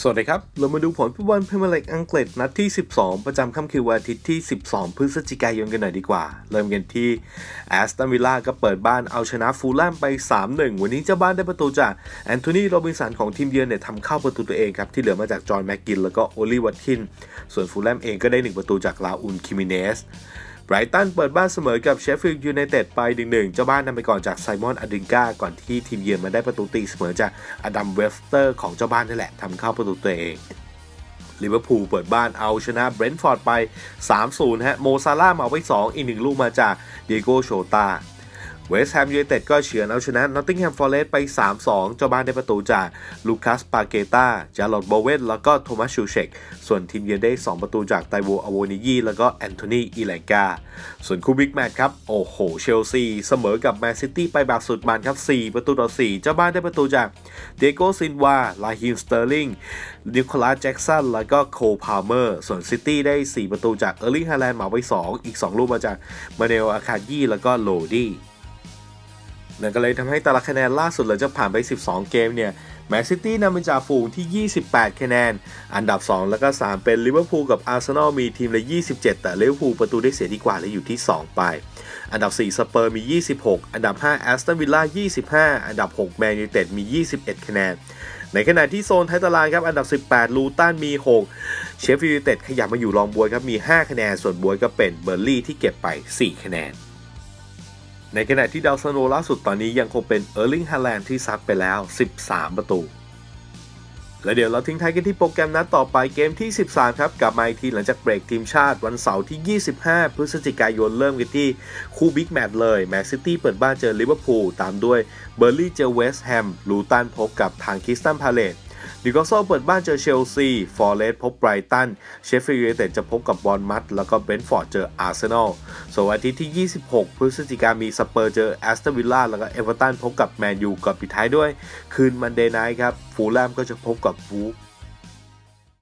สวัสดีครับ เรามาดูผลฟุตบอลพรีเมียร์ลีกอังกฤษนัดที่ 12 ประจำค่ำคืนวันอาทิตย์ที่ 12 พฤศจิกายนกันหน่อยดีกว่า เริ่มกันที่แอสตันวิลล่าก็เปิดบ้านเอาชนะฟูลแลมไป 3-1 วันนี้เจ้าบ้านได้ประตูจากแอนโทนีโรบินสันของทีมเยือนเนี่ยทำเข้าประตูตัวเองครับ ที่เหลือมาจากจอห์นแม็กกินแล้วก็โอลิวัตคิน ส่วนฟูลแลมเองก็ได้ 1 ประตูจากลาอุนคิมิเนส ไบรตันเปิดบ้านเสมอกับเชฟฟิลด์ยูไนเต็ดไป 1-1 เจ้าบ้านนำไปก่อนจากไซมอนอดิงกาก่อนที่ทีมเยือนมาได้ประตูตีเสมอจากอดัมเวสเตอร์ของเจ้าบ้านนั่นแหละทำเข้าประตูตัวเองลิเวอร์พูลเปิดบ้านเอาชนะเบรนท์ฟอร์ดไป 3-0 ฮะ โมซาร่ามาไว้ 2 อีกหนึ่งลูกมาจากเดโกโชตา เวสต์แฮมยูไนเต็ดก็เฉือนเอาชนะนอตติงแฮมฟอร์เรสต์ไป 3-2 เจ้าบ้านได้ประตูจากลูคัสปาเกตาจาร์ลอตโบเวนแล้วก็โทมัสชูเชกส่วนทีมเยือนได้ 2 ประตูจากไตโวอโวนิยีแล้วก็แอนโทนีอีไลกา ส่วนคู่บิ๊กแมตช์ครับ โอ้โห เชลซีเสมอกับแมนซิตี้ไปแบบสุดมันครับ 4 ประตูต่อ 4 เจ้าบ้านได้ประตูจากเดโกซินวาลาฮิมสเตอร์ลิงนิโคลัสแจ็กสันแล้วก็โคพาเมอร์ส่วนซิตี้ได้ 4 ประตูจากเออร์ลิงฮาแลนด์มาไว้2อีก 2 ลูกมาจากมาเนลอาคายีแล้วก็โลดี้ นั่นก็เลยทำให้ตารางคะแนนล่าสุดหลังจากผ่านไป 12 เกมเนี่ยแมนซิตี้นำเป็นจ่าฝูงที่ 28 คะแนน อันดับ 2 แล้วก็ 3 เป็นลิเวอร์พูลกับอาร์เซนอลมีทีมละ 27 แต่ลิเวอร์พูลประตูได้เสียดีกว่าและอยู่ที่ 2 ไป อันดับ 4 สเปอร์มี 26 อันดับ 5 แอสตันวิลล่า 25 อันดับ 6 แมนยูเต็ดมี 21 คะแนน ในขณะที่โซนท้ายตารางครับ อันดับ 18 ลูตันมี 6 เชฟฟิลด์ยูไนเต็ดขยับมาอยู่รองบวยครับ มี 5 คะแนน ส่วนบวยก็เป็นเบอร์ลี่ที่เก็บไป 4 คะแนน ในขณะที่ดาวซันโนล่าสุดตอนนี้ยังคงเป็นเออร์ลิงฮาแลนด์ที่ซัดไปแล้ว 13 ประตู และเดี๋ยวเราทิ้งท้ายกันที่โปรแกรมนัดต่อไปเกมที่ 13 ครับกลับมาอีกทีหลังจากเบรกทีมชาติวันเสาร์ที่ 25 พฤศจิกายนเริ่มกันที่คู่บิ๊กแมตช์เลยแมนซิตี้เปิดบ้านเจอลิเวอร์พูลตามด้วยเบอร์ลี่เจอเวสต์แฮมลูตันพบกับทางคิสตันพาเลต นิวคาสเซิลเปิดบ้านเจอเชลซี ฟอร์เรสต์พบไบรตัน เชฟฟิลด์ยูไนเต็ดจะพบกับบอลมัตแล้วก็เบนฟอร์ดเจออาร์เซนอล ส่วนอาทิตย์ที่ 26 พฤศจิกายนมีสเปอร์เจอแอสตันวิลล่าแล้วก็เอเวอร์ตันพบกับแมนยูกับปิดท้ายด้วย คืนมันเดย์ไนท์ครับ ฟูลแลมก็จะพบกับบู๊